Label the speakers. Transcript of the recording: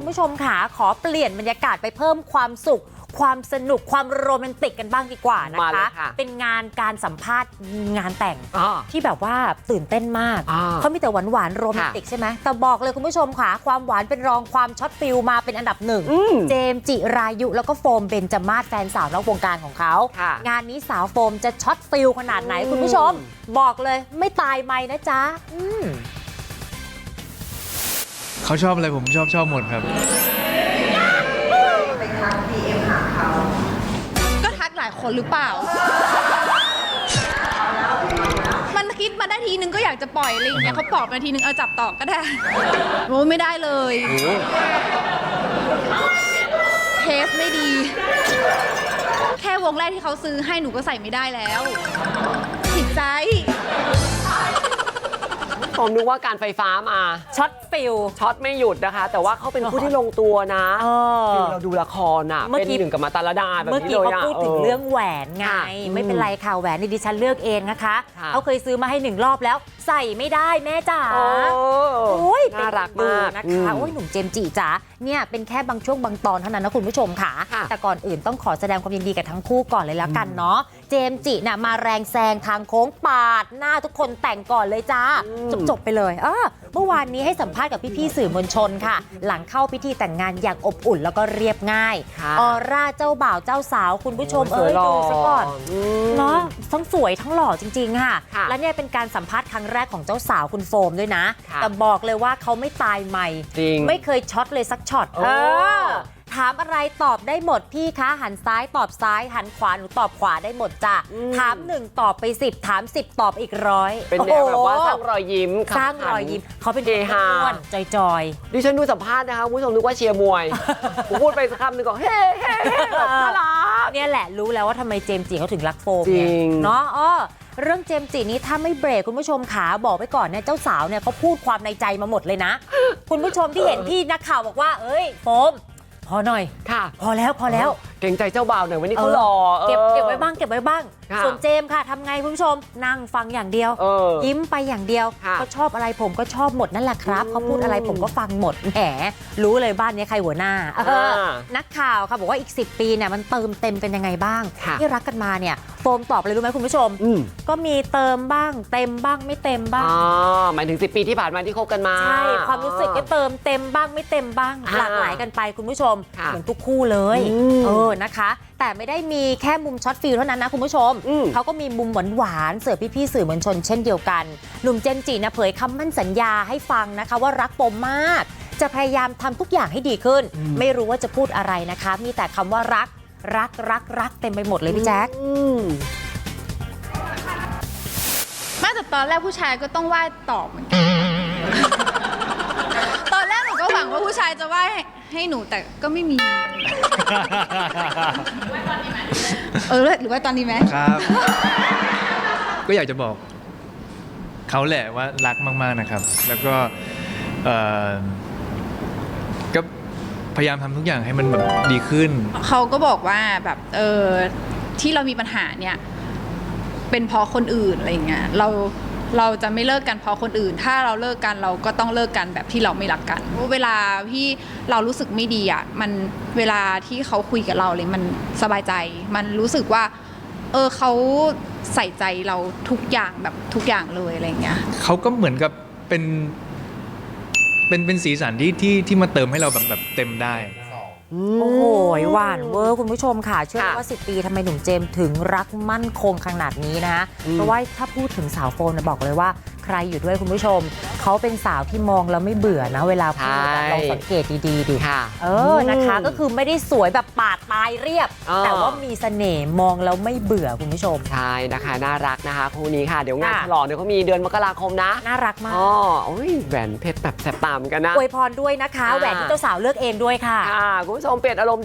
Speaker 1: คุณผู้ชมค่ะขอเปลี่ยนบรรยากาศไปเพิ่มความสุข ความสนุกความโรแมนติกกันบ้างดีกว่านะ
Speaker 2: มาเล
Speaker 1: คะ
Speaker 2: ยค่ะ
Speaker 1: เป็นงานการสัมภาษณ์งานแต่ง
Speaker 2: อ่า
Speaker 1: ที่แบบว่าตื่นเต้นมาก
Speaker 2: อ่า
Speaker 1: เขามีแต่หวานหวานๆโรแมนติกใช่ไหมแต่บอกเลยคุณผู้ชมค่ะ ความหวานเป็นรองความช็อตฟิลมาเป็นอันดับหนึ่ง
Speaker 2: อืม
Speaker 1: เจมส์จิรายุแล้วก็โฟมเบนจมาศแฟนสาวนอกวงการของเขา
Speaker 2: ค่ะ
Speaker 1: งานนี้สาวโฟมจะช็อตฟิลขนาดไหน
Speaker 2: อืม
Speaker 1: คุณผู้ชม บอกเลยไม่ตายไม่นะจ๊ะอืม
Speaker 3: เขาชอบอะไรผมชอบชอบหมดครับ
Speaker 4: ก็ทักหลายคนหรือเปล่า มันคิดมาได้ทีนึงก็อยากจะปล่อยอะไรอย่างเงี้ยเขาปลอบมาทีนึงเอาจับต่อก็ได้โอ้ไม่ได้เลย
Speaker 2: โอ้โห
Speaker 4: เทสไม่ดี แค่วงแรกที่เขาซื้อให้หนูก็ใส่ไม่ได้แล้วผิดใจ
Speaker 2: ผมนึกว่าการไฟฟ้ามา
Speaker 1: ช็อตฟิล
Speaker 2: ช็อตไม่หยุดนะคะ แต่ว่าเขาเป็นผู้ที่ลงตัวนะ
Speaker 1: เออ
Speaker 2: คือเราดูละครอะ
Speaker 1: เมื่อ
Speaker 2: เป็น
Speaker 1: กี้
Speaker 2: หนึ่งกับมาตาลดาแบบ
Speaker 1: เมื่อ
Speaker 2: นี้
Speaker 1: กี้
Speaker 2: เลย
Speaker 1: เขา
Speaker 2: อะ
Speaker 1: พูดถึงเรื่องแหวนไง
Speaker 2: ค่ะ
Speaker 1: ไม่เป็นไรค่ะแหวนนี่ดิฉันเลือกเองนะคะ
Speaker 2: ค่ะ
Speaker 1: เขาเคยซื้อมาให้หนึ่งรอบแล้ว ใส่ไม่ได้แม่จ๋า
Speaker 2: โอ้
Speaker 1: โอ้ย
Speaker 2: น่ารัก
Speaker 1: ดู
Speaker 2: มาก
Speaker 1: นะคะโอ้ยหนุ่มเจมส์จิจ๋าเนี่ยเป็นแค่บางช่วงบางตอนเท่านั้นนะคุณผู้ชมค่ะ
Speaker 2: ค่ะ
Speaker 1: แต่ก่อนอื่นต้องขอแสดงความยินดีกับทั้งคู่ก่อนเลยแล้วกันเนาะ เจมส์จิน่ะมาแรงแซงทางโค้งปาดหน้าทุกคนแต่งก่อนเลยจ้าจบจบๆไปเลยเออเมื่อวานนี้ให้สัมภาษณ์กับพี่ๆสื่อมวลชนค่ะ หลังเข้าพิธีแต่งงานอย่างอบอุ่นแล้วก็เรียบง่าย
Speaker 2: ค่ะ
Speaker 1: ออร่าเจ้าบ่าวเจ้าสาวคุณผู้ชม
Speaker 2: โอ้
Speaker 1: เอ้
Speaker 2: ย
Speaker 1: ย
Speaker 2: สวยหล่อ
Speaker 1: ดูซะก่อน
Speaker 2: อืม
Speaker 1: เนาะทั้งสวยทั้งหล่อจริงๆค่ะ
Speaker 2: ค่ะ
Speaker 1: และเนี่ยเป็นการสัมภาษณ์ครั้งแรกของเจ้าสาวคุณโฟมด้วยนะ
Speaker 2: ค่ะ
Speaker 1: แต่บอกเลยว่าเขาไม่ตายใหม่
Speaker 2: จริง
Speaker 1: ไม่เคยช็อตเลยสักช็อต
Speaker 2: โอ้
Speaker 1: เออ ถามอะไรตอบได้หมดพี่คะหันซ้ายตอบซ้าย หันขวาหนูตอบขวาได้หมดจ้ะ
Speaker 2: อืม
Speaker 1: ถามหนึ่งตอบไปสิบถามสิบตอบอีกร้อย
Speaker 2: เป็นแนวแบบว่า
Speaker 1: โอ้โห
Speaker 2: สร้างรอยยิ้ม
Speaker 1: สร้างรอยยิ้มเขาเป็นคน
Speaker 2: เฮฮา
Speaker 1: อ้วนจอยๆ
Speaker 2: ดิฉันดูสัมภาษณ์นะคะคุณผู้ชมนึกว่าเชียร์มวย ผมพูดไปสักคำหนึงก็เฮ้เฮ้เฮ้แบบน่ารัก
Speaker 1: เนี่ยแหละรู้แล้วว่าทำไมเจมส์จีเขาถึงรักโฟม
Speaker 2: จริ
Speaker 1: ไง
Speaker 2: ง
Speaker 1: เนาะอ้อเรื่องเจมส์จีนี้ถ้าไม่เบรกคุณผู้ชมขาบอกไปก่อนเนี่ยเจ้าสาวเนี่ยเขาพูดความในใจมาหมดเลยนะ คุณผู้ชมที่เห็นที่นักข่าวบอกว่า เอ้ยโฟมพ อหน่อย
Speaker 2: ค่ะ
Speaker 1: พอแล้วพอแล้ว
Speaker 2: เกรงใจเจ้าบ่าวหน่อยวันนี้เขาหล่อ
Speaker 1: เก็บ
Speaker 2: ออ
Speaker 1: เก็บไว้บ้างเก็บไว้บ้าง
Speaker 2: ค่ะ
Speaker 1: ส่วนเจมส์ค่ะทำไงคุณผู้ชม นั่งฟังอย่างเดียว
Speaker 2: เออ
Speaker 1: ยิ้มไปอย่างเดียว
Speaker 2: ค่ะ
Speaker 1: เขาชอบอะไรผมก็ชอบหมดนั่นแหละครับ
Speaker 2: อืม
Speaker 1: เขาพูดอะไรผมก็ฟังหมดแหมรู้เลยบ้านนี้ใครหัวหน้าเออ
Speaker 2: อ่า
Speaker 1: นักข่าวค่ะบอกว่าอีก 10 ปีเนี่ยมันเติมเต็มกันยังไงบ้าง
Speaker 2: ค่ะ
Speaker 1: ที่รักกันมาเนี่ย โฟมตอบเลยรู้ไหมคุณผู้ชม
Speaker 2: อืม
Speaker 1: ก็มีเติมบ้าง เต็มบ้างไม่เต็มบ้าง
Speaker 2: อ๋อหมายถึง 10 ปีที่ผ่านมาที่คบกันมา
Speaker 1: ใช่ ความรู้สึกก็เติมเต็มบ้างไม่เต็มบ้าง
Speaker 2: อ่า
Speaker 1: หลากหลายกันไปคุณผู้ชม
Speaker 2: ค่ะ
Speaker 1: เหมือนทุกคู่เลย
Speaker 2: อืม
Speaker 1: เออนะคะ แต่ไม่ได้มีแค่มุมช็อตฟิลเท่านั้นนะคุณผู้ชม
Speaker 2: อืม
Speaker 1: เขาก็มีมุมหวานๆเสิร์ฟพี่ๆสื่อมวลชนเช่นเดียวกัน หนุ่มเจมส์จีนะเผยคำมั่นสัญญาให้ฟังนะคะว่ารักปมมาก จะพยายามทำทุกอย่างให้ดีขึ้น ไม่รู้ว่าจะพูดอะไรนะคะ มีแต่คำว่ารัก รักรักรักเต็มไปหมดเลยพี่แจ๊ค
Speaker 2: อืม
Speaker 4: แม่แต่ตอนแรกผู้ชายก็ต้องไหว้ตอบเหมือนกัน ตอนแรกหนูก็หวังว่าผู้ชายจะไหว้ให้ให้หนูแต่ก็ไม่มี เออหรือว่าตอนนี้ไหม
Speaker 3: ครับ ก็อยากจะบอกเขาแหละว่ารักมาก ๆ นะครับ แล้วก็เอ่อก็ พยายามทำทุกอย่างให้มันแบบดีขึ้น
Speaker 4: เขาก็บอกว่าแบบเออที่เรามีปัญหาเนี่ย เป็นเพราะคนอื่นอะไรอย่างเงี้ยเราเราจะไม่เลิกกันเพราะคนอื่น ถ้าเราเลิกกันเราก็ต้องเลิกกันแบบที่เราไม่รักกัน เวลาที่เรารู้สึกไม่ดีอะมันเวลาที่เขาคุยกับเราเลยมันสบายใจ มันรู้สึกว่า เออเขาใส่ใจเราทุกอย่างแบบทุกอย่างเลยอะไรอย่างเงี้ย
Speaker 3: เขาก็เหมือนกับเป็น เป็นเป็นสีสันที่ที่ที่มาเติมให้เราแบบแบบเต็มได้
Speaker 1: โอ้โหหวานเวอร์คุณผู้ชมค่ะ เชื่อไหม
Speaker 2: ค่ะ
Speaker 1: ว่า 10 ปีทำไมหนุ่มเจมส์ถึงรักมั่นคงขนาดนี้นะ
Speaker 2: อืม
Speaker 1: เพราะว่าถ้าพูดถึงสาวโฟมนะบอกเลยว่าใค รอยู่ด้วยคุณผู้ชม เขาเป็นสาวที่มองแล้วไม่เบื่อนะเวลาพูดอะ
Speaker 2: ใช่
Speaker 1: ลองสังเกตดีๆดิ
Speaker 2: ค่ะ
Speaker 1: เออนะคะก็คือไม่ได้สวยแบบปาดตายเรียบ
Speaker 2: อ่า
Speaker 1: แต่ว่ามีเสน่ห์มองแล้วไม่เบื่อคุณผู้ชม
Speaker 2: ใช่นะคะ น่ารักนะคะคู่นี้ค่ะ เดี๋ยวงาน
Speaker 1: ค่ะ
Speaker 2: ฉลองเดี๋ยวเขามีเดือนมกราคมนะ
Speaker 1: น่ารักมาก
Speaker 2: อ๋อโอ้ยแหวนเพชรแบบแสบตาเหมือนกันนะ
Speaker 1: อวยพรด้วยนะคะ
Speaker 2: อ่า
Speaker 1: แหวนที่เจ้าสาวเลือกเองด้วยค่ะ
Speaker 2: ค่ะคุณผู้ชมเปลี่ยนอารมณ์